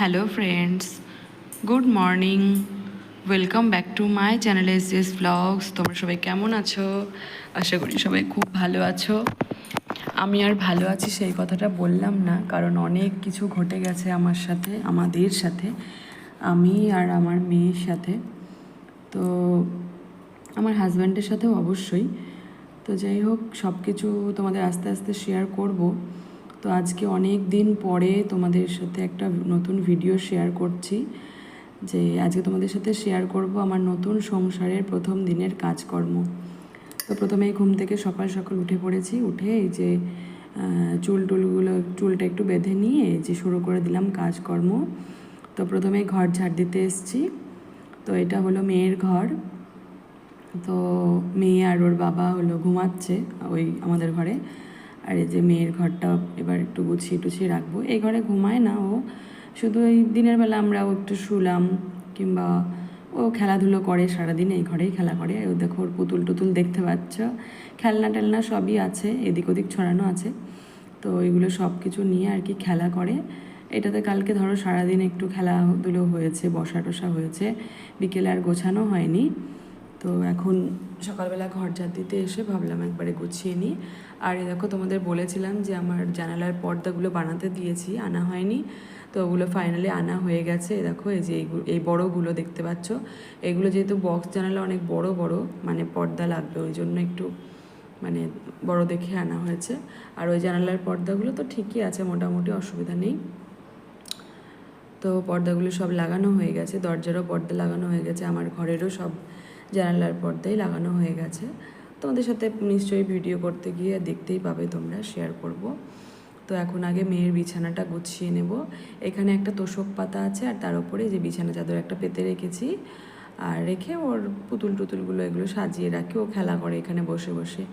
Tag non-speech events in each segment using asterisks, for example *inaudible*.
Hello friends good morning welcome back to my channel S S blogs তোমরা সবাই কেমন আছো? আশা করি সবাই খুব ভালো আছো। আমি আর ভালো আছি সেই কথাটা বললাম না, কারণ অনেক কিছু ঘটে গেছে আমার সাথে, আমাদের সাথে, আমি আর আমার মেয়ের সাথে। তো আমার হাজব্যান্ডের সাথেও অবশ্যই। তো যাই হোক সব কিছু তোমাদের আস্তে আস্তে শেয়ার করব। তো আজকে অনেক দিন পরে তোমাদের সাথে একটা নতুন ভিডিও শেয়ার করছি, যে আজকে তোমাদের সাথে শেয়ার করব আমার নতুন সংসারের প্রথম দিনের কাজকর্ম। তো প্রথমেই ঘুম থেকে সকাল সকাল উঠে পড়েছি, উঠে এই যে চুল টুলগুলো, চুলটা একটু বেঁধে নিয়ে যে শুরু করে দিলাম কাজকর্ম। তো প্রথমেই ঘর ঝাড় দিতে এসছি, তো এটা হলো মেয়ের ঘর। তো মেয়ে আর ওর বাবা হলো ঘুমাচ্ছে ওই আমাদের ঘরে। আর এই যে মেয়ের ঘরটা এবার একটু গুছিয়ে টুছিয়ে রাখব। এই ঘরে ঘুমায় না ও। শুধু এই দিনের বেলা আমরা ও একটু শুলাম কিংবা ও খেলাধুলো করে সারাদিন এই ঘরেই খেলা করে। ও দেখো ওর পুতুল টুতুল দেখতে পাচ্ছ। খেলনা টেলনা সবই আছে, এদিক ওদিক ছড়ানো আছে। তো এগুলো সব কিছু নিয়ে আর কি খেলা করে। এটাতে কালকে ধরো সারাদিন একটু খেলাধুলো হয়েছে বসা টসা হয়েছে। বিকেলে আর গোছানো হয়নি। তো এখন সকালবেলা ঘর দিতে এসে ভাবলাম একবারে গুছিয়ে নিই। আর এ দেখো তোমাদের বলেছিলাম যে আমার জানালার পর্দাগুলো বানাতে দিয়েছি, আনা হয়নি। তো ওগুলো ফাইনালি আনা হয়ে গেছে। দেখো, এই যে এই বড়গুলো দেখতে পাচ্ছ। এগুলো যেহেতু বক্স জানালা অনেক বড় বড় মানে পর্দা লাগবে, ওই জন্য একটু মানে বড় দেখে আনা হয়েছে। আর ওই জানালার পর্দাগুলো তো ঠিকই আছে, মোটামুটি অসুবিধা নেই। তো পর্দাগুলো সব লাগানো হয়ে গেছে, দরজারও পর্দা লাগানো হয়ে গেছে, আমার ঘরেরও সব জানালার পর্দাই লাগানো হয়ে গেছে। তোমাদের সাথে নিশ্চয়ই ভিডিও করতে গিয়ে দেখতেই পাবে তোমরা শেয়ার করব। তো এখন আগে মেয়ের বিছানাটা গুছিয়ে নেব। এখানে একটা তোষক পাতা আছে আর তার উপরে যে বিছানা চাদর একটা পেতে রেখেছি। আর রেখে ওর পুতুল টুতুলগুলো এগুলো সাজিয়ে রাখি, ও খেলা করে এখানে বসে বসে।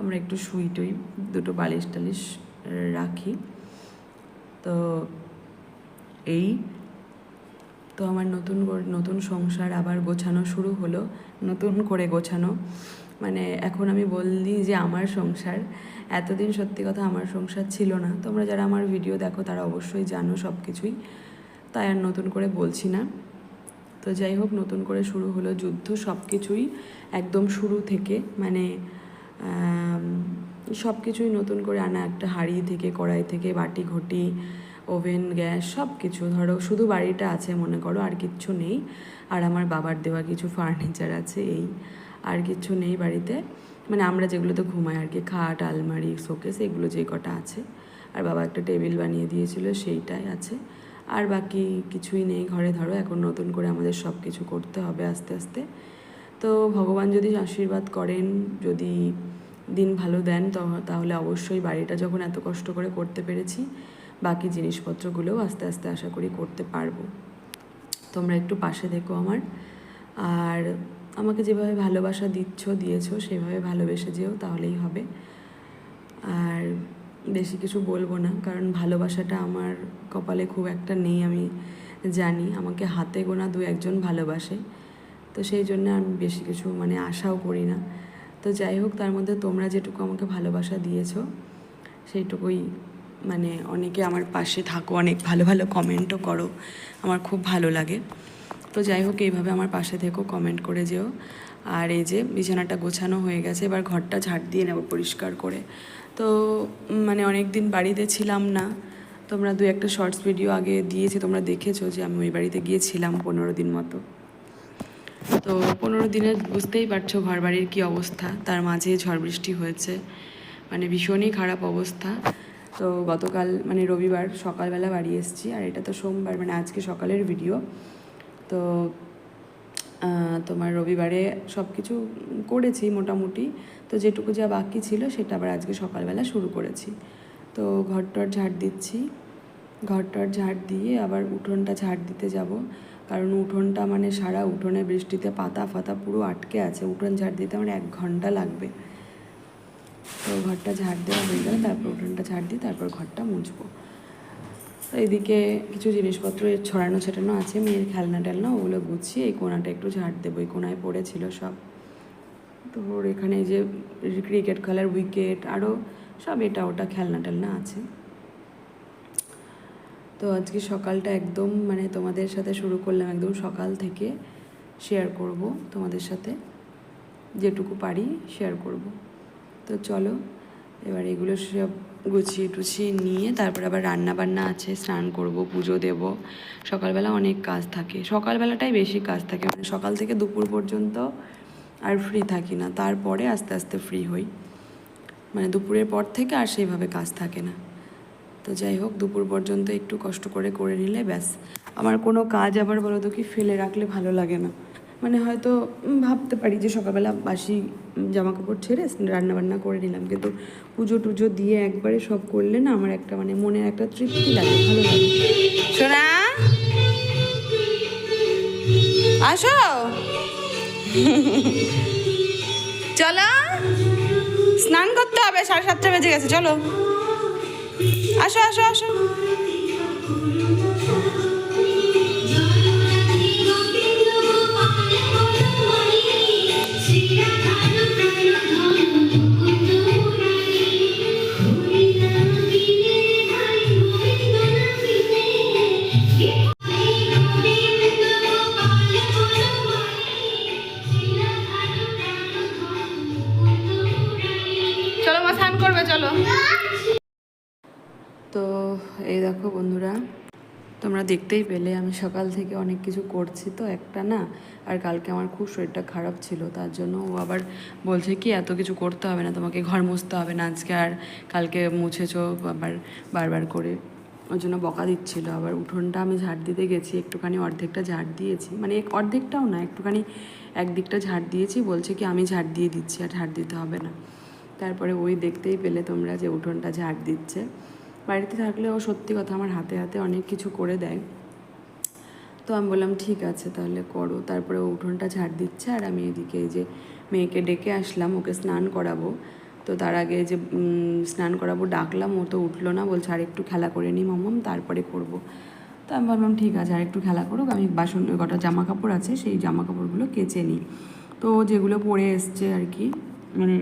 আমরা একটু শুই টুই, দুটো বালিশ টালিশ রাখি। তো এই, তো আমার নতুন নতুন সংসার আবার গোছানো শুরু হলো, নতুন করে গোছানো। মানে এখন আমি বললি যে আমার সংসার, এতদিন সত্যি কথা আমার সংসার ছিল না। তোমরা যারা আমার ভিডিও দেখো তারা অবশ্যই জানো সব কিছুই তাই আর নতুন করে বলছি না। তো যাই হোক, নতুন করে শুরু হলো যুদ্ধ সব কিছুই একদম শুরু থেকে। মানে সব কিছুই নতুন করে আনা একটা হাঁড়ি থেকে, কড়াই থেকে, বাটি, ঘটি ওভেন, গ্যাস সব কিছু ধরো, শুধু বাড়িটা আছে, মনে করো, আর কিচ্ছু নেই। আর আমার বাবার দেওয়া কিছু ফার্নিচার আছে, এই। আর কিছু নেই বাড়িতে। মানে আমরা যেগুলোতে ঘুমাই আর কি, খাট, আলমারি, শোকেস, এগুলো যে কটা আছে। আর বাবা একটা টেবিল বানিয়ে দিয়েছিল, সেইটাই আছে। আর বাকি কিছুই নেই ঘরে, ধরো, এখন নতুন করে আমাদের সব কিছু করতে হবে আস্তে আস্তে। তো ভগবান যদি আশীর্বাদ করেন, যদি দিন ভালো দেন তাহলে অবশ্যই বাড়িটা যখন এত কষ্ট করে করতে পেরেছি বাকি জিনিসপত্রগুলোও আস্তে আস্তে আশা করি করতে পারব। তোমরা একটু পাশে দেখো আমার। আর আমাকে যেভাবে ভালোবাসা দিচ্ছ, দিয়েছ, সেভাবে ভালোবেসে যেও, তাহলেই হবে। আর বেশি কিছু বলব না, কারণ ভালোবাসাটা আমার কপালে খুব একটা নেই, আমি জানি। আমাকে হাতে গোনা দু একজন ভালোবাসে, তো সেই জন্য আমি বেশি কিছু মানে আশাও করি না। তো যাই হোক, তার মধ্যে তোমরা যেটুকু আমাকে ভালোবাসা দিয়েছ, সেইটুকুই মানে অনেকে আমার পাশে থাকো, অনেক ভালো ভালো কমেন্টও করো, আমার খুব ভালো লাগে। তো যাই হোক, এইভাবে আমার পাশে থেকো কমেন্ট করে যেও। আর এই যে বিছানাটা গোছানো হয়ে গেছে, এবার ঘরটা ঝাড় দিয়ে নেব পরিষ্কার করে। তো মানে অনেক দিন বাড়িতে ছিলাম না, তোমরা দু একটা শর্টস ভিডিও আগে দিয়েছি, তোমরা দেখেছ যে আমি ওই বাড়িতে গিয়েছিলাম পনেরো দিন মতো। তো পনেরো দিনে বুঝতেই পারছ ঘর বাড়ির কী অবস্থা, তার মাঝে ঝড় বৃষ্টি হয়েছে মানে ভীষণই খারাপ অবস্থা। তো গতকাল মানে রবিবার সকালবেলা বাড়ি এসেছি আর এটা তো সোমবার মানে আজকে সকালের ভিডিও তো তোমার রবিবারে সব কিছু করেছি মোটামুটি। তো যেটুকু যা বাকি ছিল সেটা আবার আজকে সকালবেলা শুরু করেছি। তো ঘরটর ঝাড় দিচ্ছি। ঘরটর ঝাড় দিয়ে আবার উঠোনটা ঝাড় দিতে যাব। কারণ উঠোনটা মানে সারা উঠোনে বৃষ্টিতে পাতা ফাতা পুরো আটকে আছে। উঠোন ঝাড় দিতে আমার এক ঘণ্টা লাগবে। তো ঘরটা ঝাড় দেওয়া হয়ে গেলে, তারপর উঠোনটা ঝাড় দিয়ে তারপর ঘরটা মুছবো। তো এদিকে কিছু জিনিসপত্র ছড়ানো ছেটানো আছে, মেয়ের খেলনা টেলনা ওগুলো গুছিয়ে এই কোনাটা একটু ঝাড় দেবো, এই কোনায় পড়েছিল সব। তো ওর এখানে যে ক্রিকেট খেলার উইকেট আরও সব এটা ওটা খেলনা টেলনা আছে। তো আজকে সকালটা একদম মানে তোমাদের সাথে শুরু করলাম, একদম সকাল থেকে শেয়ার করব তোমাদের সাথে। যেটুকু পারি শেয়ার করব। তো চলো, এবার এগুলো সব গুছিয়ে টুছিয়ে নিয়ে তারপর আবার রান্না বান্না আছে, স্নান করব, পুজো দেব। সকালবেলা অনেক কাজ থাকে। সকালবেলাটাই বেশি কাজ থাকে। মানে সকাল থেকে দুপুর পর্যন্ত আর ফ্রি থাকি না। তারপরে আস্তে আস্তে ফ্রি হই। মানে দুপুরের পর থেকে আর সেইভাবে কাজ থাকে না। তো যাই হোক, দুপুর পর্যন্ত একটু কষ্ট করে করে নিলে ব্যাস। আমার কোনো কাজ আবার বলো তো কি, ফেলে রাখলে ভালো লাগে না। মানে হয়তো ভাবতে পারি যে সকালবেলা বাসি জামা কাপড় ছেড়ে রান্না বান্না করে নিলাম। কিন্তু পুজো টুজো দিয়ে একবারে সব করলে না আমার একটা মানে মনের একটা তৃপ্তি লাগে, ভালো লাগে। সোনা? আসো। চলো। স্নান করতে হবে, সাড়ে সাতটা বেজে গেছে, চলো। আসো আসো আসো। তোমরা দেখতেই পেলে, আমি সকাল থেকে অনেক কিছু করছি তো একটা না, আর কালকে আমার খুব শরীরটা খারাপ ছিল, তার জন্য ও আবার বলছে কি, এত কিছু করতে হবে না, তোমাকে ঘর মুছতে হবে না আজকে, আর কালকে মুছেছো আবার বারবার করে। ওই জন্য বকা দিচ্ছিল, আবার উঠোনটা আমি ঝাড় দিতে গেছি, একটুখানি অর্ধেকটা ঝাড় দিয়েছি মানে অর্ধেকটাও না, একটুখানি একদিকটা ঝাড় দিয়েছি, বলছে কি, আমি ঝাড় দিয়ে দিচ্ছি, আর ঝাড় দিতে হবে না। তারপরে ওই দেখতেই পেলে তোমরা যে উঠোনটা ঝাড় দিচ্ছে। বাড়িতে থাকলে ও সত্যি কথা আমার হাতে হাতে অনেক কিছু করে দেয়। তো আমি বললাম, ঠিক আছে, তাহলে করো। তারপরে ও উঠোনটা ঝাড় দিচ্ছে আর আমি এদিকে যে মেয়েকে ডেকে আসলাম, ওকে স্নান করাবো। তো তার আগে যে স্নান করাবো ডাকলাম, ও তো উঠল না, বলছে, আর একটু খেলা করে নিই মাম্মাম, তারপরে করব। তো আমি ভাবলাম ঠিক আছে, আর একটু খেলা করুক, আমি বাসন কটা জামা কাপড় আছে, সেই জামা কাপড়গুলো কেচে নিই। তো যেগুলো পরে এসছে আর কি মানে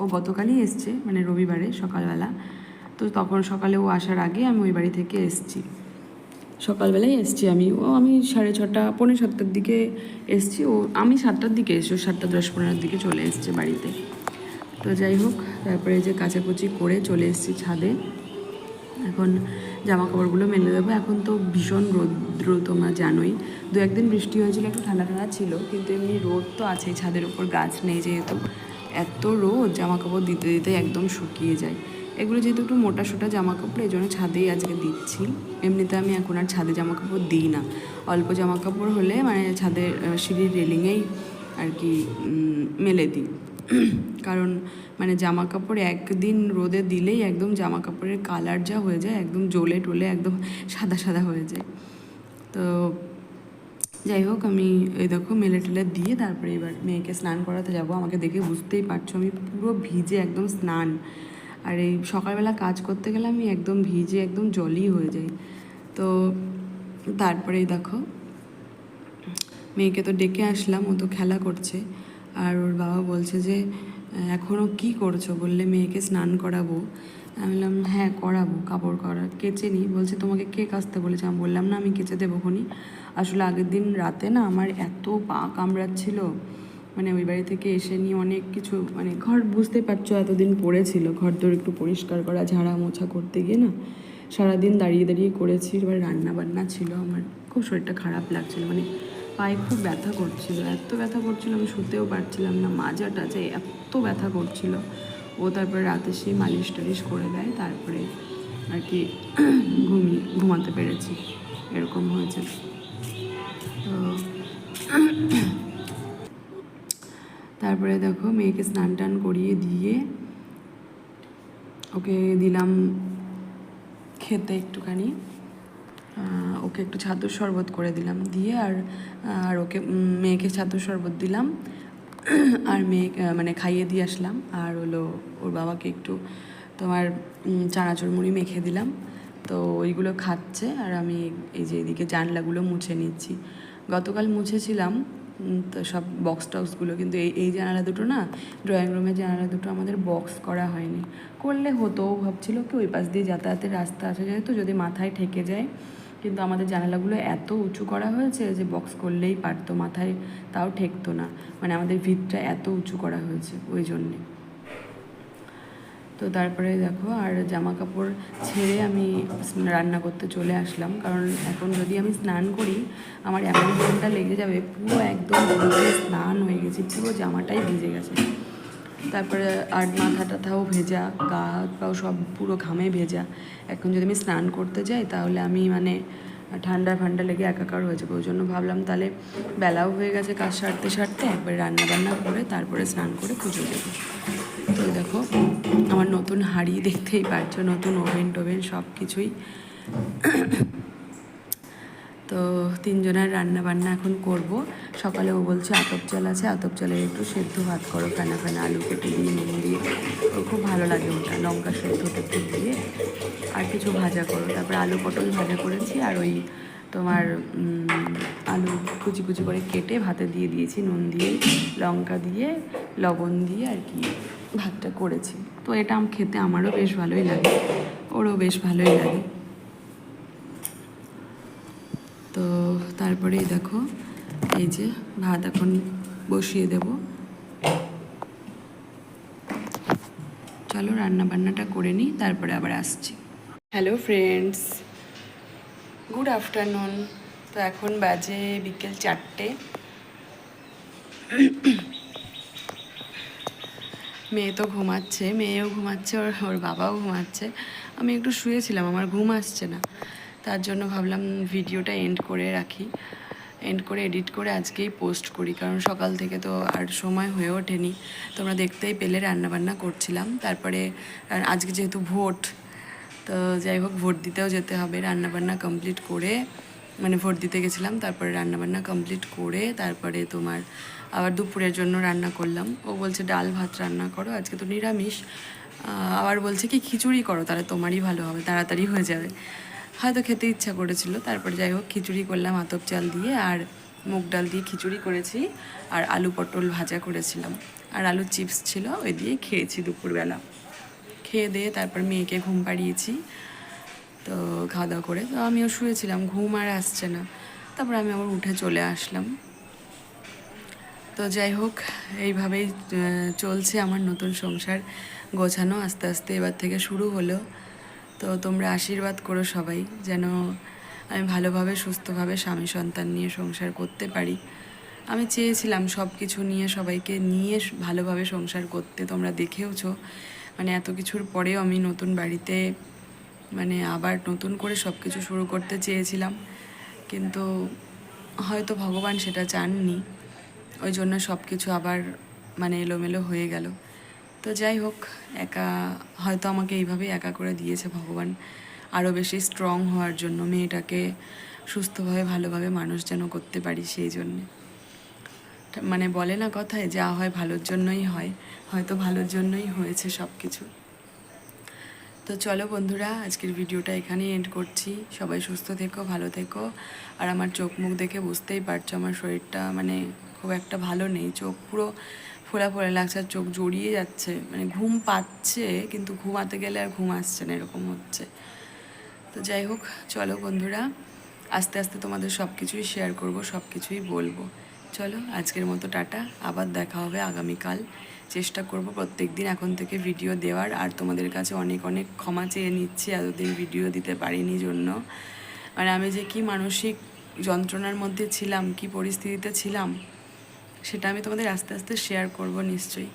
ও গতকালই এসছে মানে রবিবারে সকালবেলা। তো তখন সকালে ও আসার আগে আমি ওই বাড়ি থেকে এসছি। সকালবেলায় এসছি আমি। ও আমি সাড়ে ছটা, পৌনে সাতটার দিকে এসছি। ও আমি সাতটার দিকে এসছি। ও সাতটা দশ পনেরোর দিকে চলে এসছে বাড়িতে। তো যাই হোক, তারপরে যে কাচাকুচি করে চলে এসেছি ছাদে। এখন জামা কাপড়গুলো মেলে দেবো। এখন তো ভীষণ রৌদ্র, তোমরা জানোই। দু একদিন বৃষ্টি হয়েছিল, একটু ঠান্ডা ঠান্ডা ছিল। কিন্তু এমনি রোদ তো আছেই, ছাদের উপর গাছ নেই যেহেতু। এত রোদ জামা কাপড় দিতে দিতে একদম শুকিয়ে যায়। এগুলো যেহেতু একটু মোটা সোটা জামা কাপড় এই জন্য ছাদেই আজকে দিচ্ছি। এমনিতে আমি এখন আর ছাদে জামা কাপড় দিই না। অল্প জামা কাপড় হলে মানে ছাদের সিঁড়ির রেলিংয়েই আর কি মেলে দিই। *clears throat* কারণ মানে জামা কাপড় একদিন রোদে দিলেই একদম জামা কাপড়ের কালার যা হয়ে যায়, একদম জ্বলে টলে, একদম সাদা সাদা হয়ে যায়। তো যাই হোক, আমি এই দেখো মেলে টেলে দিয়ে তারপরে এবার মেয়েকে স্নান করাতে যাব। আমাকে দেখে বুঝতেই পারছ, আমি পুরো ভিজে একদম স্নান। আর এই সকালবেলা কাজ করতে গেলে আমি একদম ভিজে, একদম জলই হয়ে যাই। তো তারপরেই দেখো, মেয়েকে তো ডেকে আসলাম, ও তো খেলা করছে। আর ওর বাবা বলছে যে এখনও কি করছ? বললে, মেয়েকে স্নান করাবো। আমি বললাম হ্যাঁ করাবো, কাপড় করা, কেচে নিই বলছে, তোমাকে কে কাচতে বলেছে? আমি বললাম, না, আমি কেচে দেবো খনি আসলে আগের দিন রাতে না আমার এত পা কামড়াচ্ছিল। মানে ওই বাড়ি থেকে এসে নিয়ে অনেক কিছু মানে ঘর বুঝতে পারছ এতদিন পড়েছিল। ঘর তোর একটু পরিষ্কার করা, ঝাড়া মোছা করতে গিয়ে না সারাদিন দাঁড়িয়ে দাঁড়িয়ে করেছি। এবার রান্না বান্না ছিল আমার। খুব শরীরটা খারাপ লাগছিল মানে পায়ে খুব ব্যথা করছিল। এত ব্যথা করছিল আমি শুতেও পারছিলাম না, মাজা টাজা এত ব্যথা করছিল। ও তারপরে রাতে সে মালিশ টালিশ করে দেয়, তারপরে আর কি *clears throat* ঘুমিয়ে, ঘুমাতে পেরেছি। এরকম হয়েছে। তো *clears throat* তারপরে দেখো মেয়েকে স্নান টান করিয়ে দিয়ে ওকে দিলাম খেতে একটুখানি। ওকে একটু ছাতুর শরবত করে দিলাম দিয়ে আর আর ওকে মেয়েকে ছাতুর শরবত দিলাম। *clears throat* আর মেয়ে মানে খাইয়ে দিয়ে আসলাম। আর হলো ওর বাবাকে একটু তোমার চানাচুর মুড়ি মেখে দিলাম। তো ওইগুলো খাচ্ছে আর আমি এই যে এদিকে জানলাগুলো মুছে নিচ্ছি। গতকাল মুছেছিলাম। তো সব বক্স টক্সগুলো, কিন্তু এই এই জানালা দুটো না ড্রয়িং রুমের জানালা দুটো আমাদের বক্স করা হয়নি। করলে হতো ভাবছিল কি ওই পাশ দিয়ে যাতায়াতের রাস্তা আসা যায় তো, যদি মাথায় ঠেকে যায়। কিন্তু আমাদের জানালাগুলো এত উঁচু করা হয়েছে যে বক্স করলেই পারতো, মাথায় তাও ঠেকতো না। মানে আমাদের ভিতটা এত উঁচু করা হয়েছে, ওই জন্যে। তো তারপরে দেখো, আর জামা কাপড় ছেড়ে আমি রান্না করতে চলে আসলাম। কারণ এখন যদি আমি স্নান করি, আমার এমন ঘণ্টা লেগে যাবে, পুরো একদম স্নান হয়ে গেছে, পুরো জামাটাই ভিজে গেছে। তারপরে আর মাথা টাথাও ভেজা, গা হাত পাও সব পুরো ঘামে ভেজা। এখন যদি আমি স্নান করতে যাই, তাহলে আমি মানে ঠান্ডা ফান্ডা লেগে একাকার হয়ে যাবে। ওই জন্য ভাবলাম তাহলে বেলাও হয়ে গেছে কাজ সারতে সারতে, একবার রান্না বান্না করে তারপরে স্নান করে পুজো দেবো। তো দেখো, আমার নতুন হাড়ি দেখতেই পাচ্ছ, নতুন ওভেন টোভেন সব কিছুই তো তিনজনের রান্না বান্না এখন করব। সকালে ও বলছে, আতপ চাল আছে, আতপ চালের একটু সেদ্ধ ভাত করো, ফেনা ফেনা আলু কেটে দিয়ে, নুন দিয়ে। ওর খুব ভালো লাগে ওটা, লঙ্কা সেদ্ধ টেদ্ধ দিয়ে। আর কিছু ভাজা করো। তারপরে আলু পটল ভাজা করেছি, আর ওই তোমার আলু কুচি কুচি করে কেটে ভাতে দিয়ে দিয়েছি, নুন দিয়ে, লঙ্কা দিয়ে, লবণ দিয়ে আর কি ভাতটা করেছি। তো এটা খেতে আমারও বেশ ভালোই লাগে, ওরও বেশ ভালোই লাগে তো তারপরে দেখো, এই যে ভাত এখন বসিয়ে দেব। চলো রান্না বান্নাটা করে নিই, তারপরে আবার আসছি। হ্যালো ফ্রেন্ডস গুড আফটারনুন তো এখন বাজে বিকেল চারটে। মেয়ে তো ঘুমাচ্ছে, মেয়েও ঘুমাচ্ছে ওর ওর বাবাও ঘুমাচ্ছে। আমি একটু শুয়েছিলাম, আমার ঘুম আসছে না। তার জন্য ভাবলাম ভিডিওটা এন্ড করে রাখি। এন্ড করে এডিট করে আজকেই পোস্ট করি, কারণ সকাল থেকে তো আর সময় হয়ে ওঠেনি। তোমরা দেখতেই পেলে রান্নাবান্না করছিলাম। তারপরে আজকে যেহেতু ভোট, তো যাই হোক ভোট দিতেও যেতে হবে। রান্নাবান্না কমপ্লিট করে মানে ভোট দিতে গেছিলাম, তারপরে রান্নাবান্না কমপ্লিট করে তারপরে তোমার আবার দুপুরের জন্য রান্না করলাম। ও বলছে, ডাল ভাত রান্না করো, আজকে তো নিরামিষ। আবার বলছে কি, খিচুড়ি করো, তাহলে তোমারই ভালো হবে, তাড়াতাড়ি হয়ে যাবে। হয়তো খেতে ইচ্ছা করেছিল। তারপরে যাই হোক, খিচুড়ি করলাম, আতপ চাল দিয়ে আর মুগ ডাল দিয়ে খিচুড়ি করেছি আর আলু পটল ভাজা করেছিলাম। আর আলু চিপস ছিল, ওই দিয়ে খেয়েছি দুপুরবেলা। খেয়ে দিয়ে তারপর মেয়েকে ঘুম পাড়িয়েছি, তো খাওয়া দাওয়া করে। তো আমিও শুয়েছিলাম, ঘুম আর আসছে না। তারপর আমি আবার উঠে চলে আসলাম। তো যাই হোক, এইভাবেই চলছে আমার নতুন সংসার। গোছানো আস্তে আস্তে এবার থেকে শুরু হলো। তো তোমরা আশীর্বাদ করো সবাই, যেন আমি ভালোভাবে, সুস্থভাবে স্বামী সন্তান নিয়ে সংসার করতে পারি। আমি চেয়েছিলাম সব কিছু নিয়ে সবাইকে নিয়ে ভালোভাবে সংসার করতে, তোমরা দেখেওছো। মানে এত কিছুর পরেও আমি নতুন বাড়িতে মানে আবার নতুন করে সব কিছু শুরু করতে চেয়েছিলাম। কিন্তু হয়তো ভগবান সেটা চাননি। ওই জন্য সব কিছু আবার মানে এলোমেলো হয়ে গেল। তো যাই হোক, একা হয়তো আমাকে এইভাবেই একা করে দিয়েছে ভগবান। আরও বেশি স্ট্রং হওয়ার জন্য, মেয়েটাকে সুস্থভাবে, ভালোভাবে মানুষ যেন করতে পারি সেই জন্যে। মানে বলে না কথায়, যা হয় ভালোর জন্যই হয়, হয়তো ভালোর জন্যই হয়েছে সব কিছু তো চলো বন্ধুরা, আজকের ভিডিওটা এখানেই এন্ড করছি। সবাই সুস্থ থেকো, ভালো থেকো। আর আমার চোখ মুখ দেখে বুঝতেই পারছ, আমার শরীরটা মানে খুব একটা ভালো নেই। চোখ পুরো ফোলা ফোলা লাগছে, আর চোখ জড়িয়ে যাচ্ছে। মানে ঘুম পাচ্ছে, কিন্তু ঘুমাতে গেলে আর ঘুম আসছে না, এরকম হচ্ছে। তো যাই হোক, চলো বন্ধুরা, আস্তে আস্তে তোমাদের সব কিছুই শেয়ার করব সব কিছুই বলব। চলো, আজকের মতো টাটা, আবার দেখা হবে আগামীকাল। চেষ্টা করব প্রত্যেক দিন এখন থেকে ভিডিও দেওয়ার, আর তোমাদের কাছে অনেক অনেক ক্ষমা চেয়ে নিচ্ছি, এতদিন ভিডিও দিতে পারিনি জন্য। মানে আমি যে কি মানসিক যন্ত্রণার মধ্যে ছিলাম, কি পরিস্থিতিতে ছিলাম সেটা আমি তোমাদের আস্তে আস্তে শেয়ার করব নিশ্চয়ই।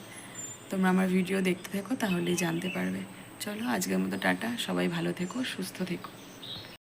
তোমরা আমার ভিডিও দেখতে থেকো, তাহলেই জানতে পারবে। চলো আজকের মতো টাটা, সবাই ভালো থেকো, সুস্থ থেকো।